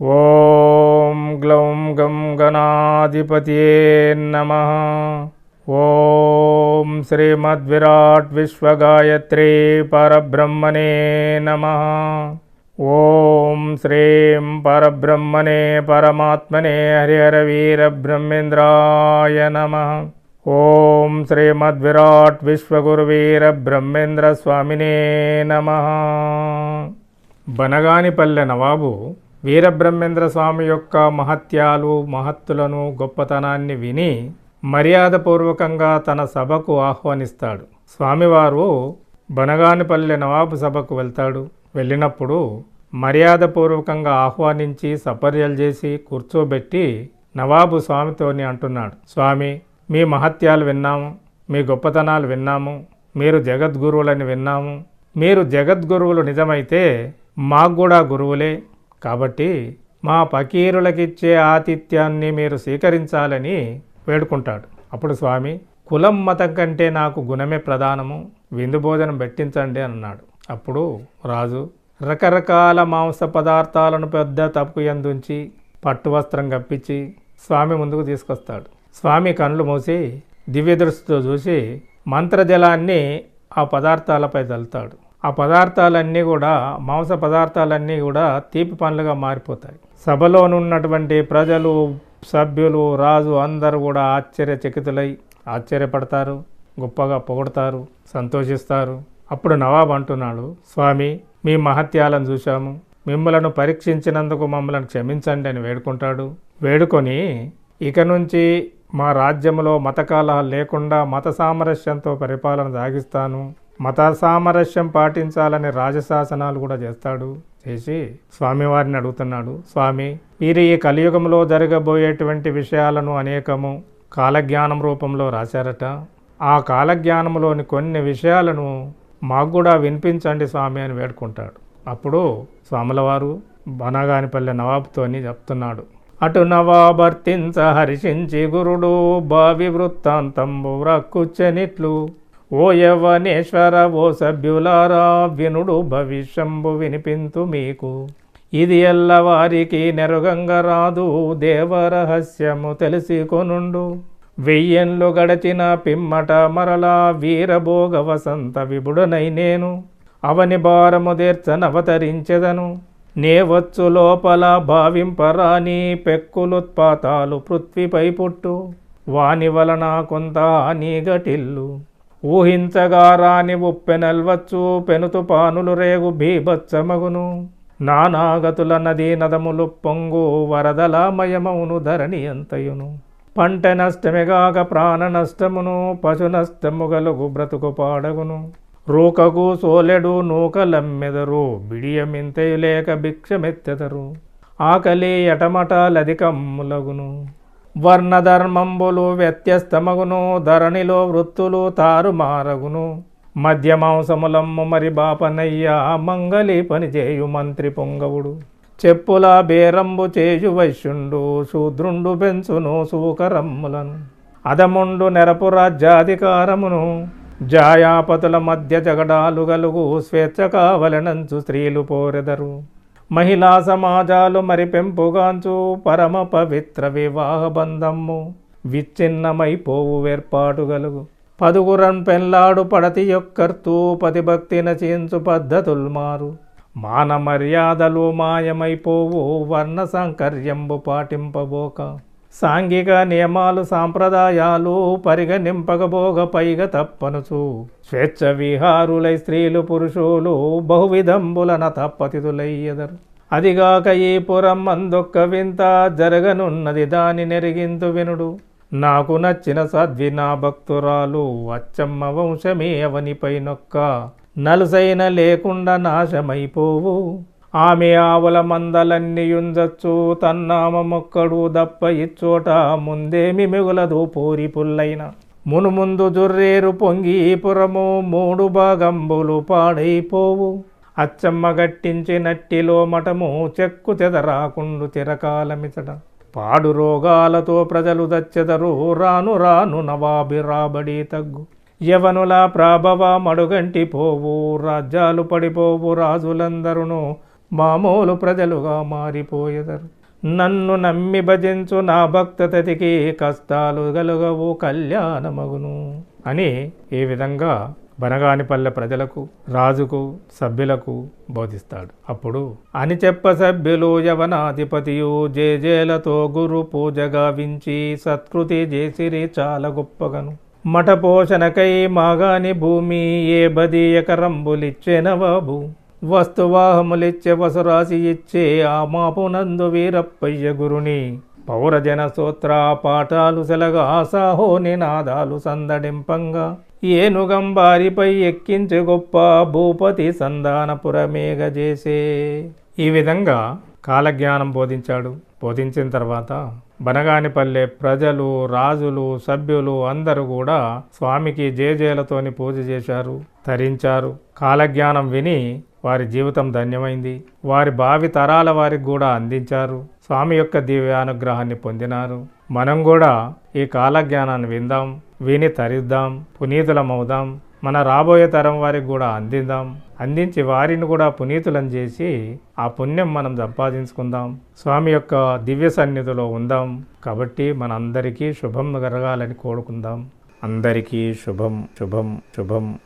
ఓం గ్లౌం గం గణాధిపతియే నమ. ఓం శ్రీమద్విరాట్ విశ్వగాయత్రీ పరబ్రహ్మణే నమ. ఓం శ్రీం పరబ్రహ్మణే పరమాత్మనే హరిహర వీర బ్రహ్మేంద్రాయ నమ. ఓం శ్రీమద్విరాట్ విశ్వగురువీర బ్రహ్మేంద్ర స్వామినే నమ. బనగానిపల్లె నవాబు వీరబ్రహ్మేంద్ర స్వామి యొక్క మహత్యాలు మహత్తులను గొప్పతనాన్ని విని మర్యాదపూర్వకంగా తన సభకు ఆహ్వానిస్తాడు. స్వామివారు బనగానిపల్లె నవాబు సభకు వెళ్తాడు. వెళ్ళినప్పుడు మర్యాదపూర్వకంగా ఆహ్వానించి సపర్యలు చేసి కూర్చోబెట్టి నవాబు స్వామితోని అంటున్నాడు. స్వామి మీ మహత్యాలు విన్నాము మీ గొప్పతనాలు విన్నాము మీరు జగద్గురువులని విన్నాము. మీరు జగద్గురువులు నిజమైతే మాకు కూడా గురువులే. కాబట్టి మా పకీరులకిచ్చే ఆతిథ్యాన్ని మీరు స్వీకరించాలని వేడుకుంటాడు. అప్పుడు స్వామి కులం మతం కంటే నాకు గుణమే ప్రధానము విందు భోజనం పెట్టించండి అన్నాడు. అప్పుడు రాజు రకరకాల మాంస పదార్థాలను పెద్ద తప్పు ఎందుంచి పట్టు వస్త్రం కప్పించి స్వామి ముందుకు తీసుకొస్తాడు. స్వామి కండ్లు మూసి దివ్య దృష్టితో చూసి మంత్రజలాన్ని ఆ పదార్థాలపై చల్లుతాడు ఆ పదార్థాలన్నీ కూడా మాంస పదార్థాలన్నీ కూడా తీపి పండ్లుగా మారిపోతాయి. సభలోనున్నటువంటి ప్రజలు సభ్యులు రాజు అందరూ కూడా ఆశ్చర్యచకితులై ఆశ్చర్యపడతారు గొప్పగా పొగడతారు సంతోషిస్తారు. అప్పుడు నవాబ్ అంటున్నాడు స్వామి మీ మహత్యాలను చూశాము. మిమ్మలను పరీక్షించినందుకు మమ్మల్ని క్షమించండి అని వేడుకుంటాడు. వేడుకొని ఇక నుంచి మా రాజ్యంలో మత లేకుండా మత సామరస్యంతో పరిపాలన సాగిస్తాను. మత సామరస్యం పాటించాలని రాజశాసనాలు కూడా చేస్తాడు చేసి స్వామివారిని అడుగుతున్నాడు స్వామి మీరు ఈ కలియుగంలో జరగబోయేటువంటి విషయాలను అనేకము కాలజ్ఞానం రూపంలో రాశారట. ఆ కాలజ్ఞానంలోని కొన్ని విషయాలను మాకు కూడా వినిపించండి స్వామి అని వేడుకుంటాడు. అప్పుడు స్వాముల వారు బనగానిపల్లె నవాబుతోని చెప్తున్నాడు అటు నవాబర్తించ హర్షించి గురుడు భావి వృత్తాంతంబు వ్రక్కుచ్చనిట్లు ఓ యవనేశ్వర ఓ సభ్యులారా వినుడు భవిష్యంబు వినిపింతు మీకు. ఇది ఎల్లవారికి నెరుగంగ రాదు దేవరహస్యము తెలుసుకొనుండు. వెయ్యన్లు గడచిన పిమ్మట మరలా వీరభోగ వసంత విభుడనై నేను. అవని భారము దేర్చనవతరించెదను నే వచ్చు లోపల భావింపరాని పెక్కులుత్పాతాలు పృథ్వీపై పుట్టు. వాని వలన కొంత హాని గటిల్లు ఊహించగా రాని ఉప్పెనల్వచ్చు పెనుతు పానులు రేగు భీభత్సమగును. నానాగతుల నదీ నదములు పొంగు వరదలామయమౌను ధరణి అంతయును. పంట నష్టమిగాక ప్రాణ నష్టమును పశు నష్టము గలుగు బ్రతుకు పాడగును. రూకకు సోలెడు నూకలమ్మెదరు బిడియమింతయు లేక భిక్షమెత్తెదరు. ఆకలి ఎటమటాలధికమ్ములగును వర్ణధర్మంబులు వ్యత్యస్తమగును ధరణిలో వృత్తులు తారుమారగును. మధ్యమాంసములమ్ము మరి బాపనయ్య మంగళి పనిచేయు మంత్రి పొంగవుడు. చెప్పుల బేరంబు చేయు వైశ్యుండు శూద్రుండు పెంచును సూకరమ్ములను అదముండు నెరపు రాజ్యాధికారమును జాయాపతుల మధ్య జగడాలు గలుగు స్వేచ్ఛ కావలనంచు స్త్రీలు పోరెదరు. మహిళా సమాజాలు మరి పెంపుగాంచు పరమ పవిత్ర వివాహ బంధము. విచ్ఛిన్నమైపోవు వేర్పాటు గలుగు. పదుగురన్ పెళ్ళాడు పడతి యొక్కర్తూ పతిభక్తి నచించు పద్ధతులు మారు. మాన మర్యాదలు మాయమైపోవు వర్ణ సాంకర్యంబు పాటింపబోక. సాంఘిక నియమాలు సాంప్రదాయాలు పరిగణింపగబోగ పైగ తప్పనుచు. స్వేచ్ఛ విహారులై స్త్రీలు పురుషులు బహువిధంబులన తప్పతితులయ్యదరు అదిగాక ఈ పురం అందొక్క వింత జరగనున్నది దాని నెరిగింతు వినుడు. నాకు నచ్చిన సద్వి నా భక్తురాలు అచ్చమ్మ వంశమే అవనిపై నొక్క. నలుసైన లేకుండా నాశమైపోవు. ఆమె ఆవుల మందలన్నీయుంజచ్చు తన్నామొక్కడు దప్ప ఇచ్చోట ముందేమి మిగులదు పూరి పుల్లైన. మునుముందు జుర్రేరు పొంగి పురము మూడు భాగంబులు పాడైపోవు. అచ్చమ్మ గట్టించి నట్టిలో మఠము చెక్కు చెదరాకుండు చిరకాలమిచట పాడు రోగాలతో ప్రజలు దచ్చెదరు రాను రాను నవాబి రాబడి తగ్గు. యవనుల ప్రాభవ మడుగంటి పోవు రాజ్యాలు పడిపోవు రాజులందరును మామూలు ప్రజలుగా మారిపోయేదరు. నన్ను నమ్మి భజించు నా భక్తతతికి కష్టాలు గలుగవు కళ్యాణమగును అని ఈ విధంగా బనగానిపల్లె ప్రజలకు రాజుకు సభ్యులకు బోధిస్తాడు. అప్పుడు అని చెప్ప సభ్యులు యవనాధిపతియు జేజేలతో గురు పూజ గావించి సత్కృతి చేసిరి చాలా గొప్పగను. మఠ పోషణకై మాగాని భూమి ఏ బది ఎకరంబులిచ్చెన బాబు వస్తువాహములిచ్చే వసరాశి ఇచ్చే ఆ మాపునందు వీరప్పయ్య గురుని. పౌరజన సూత్ర పాఠాలు సెలగా సాహో నినాదాలు సందడింపంగా. ఏనుగంబారిపై ఎక్కించి గొప్ప భూపతి సంధానపురమేగ చేసే. ఈ విధంగా కాలజ్ఞానం బోధించాడు. బోధించిన తర్వాత బనగానిపల్లె ప్రజలు రాజులు సభ్యులు అందరూ కూడా స్వామికి జేజేలతోని పూజ చేశారు తరించారు. కాలజ్ఞానం విని వారి జీవితం ధన్యమైంది. వారి భావి తరాల వారికి కూడా అందించారు. స్వామి యొక్క దివ్యానుగ్రహాన్ని పొందినారు. మనం కూడా ఈ కాలజ్ఞానాన్ని విందాం. విని తరిద్దాం. పునీతులమవుదాం. మన రాబోయే తరం వారికి కూడా అందిద్దాం. అందించి వారిని కూడా పునీతులను చేసి ఆ పుణ్యం మనం సంపాదించుకుందాం. స్వామి యొక్క దివ్య సన్నిధిలో ఉందాం. కాబట్టి మనందరికీ శుభం కలగాలని కోరుకుందాం. అందరికీ శుభం శుభం శుభం.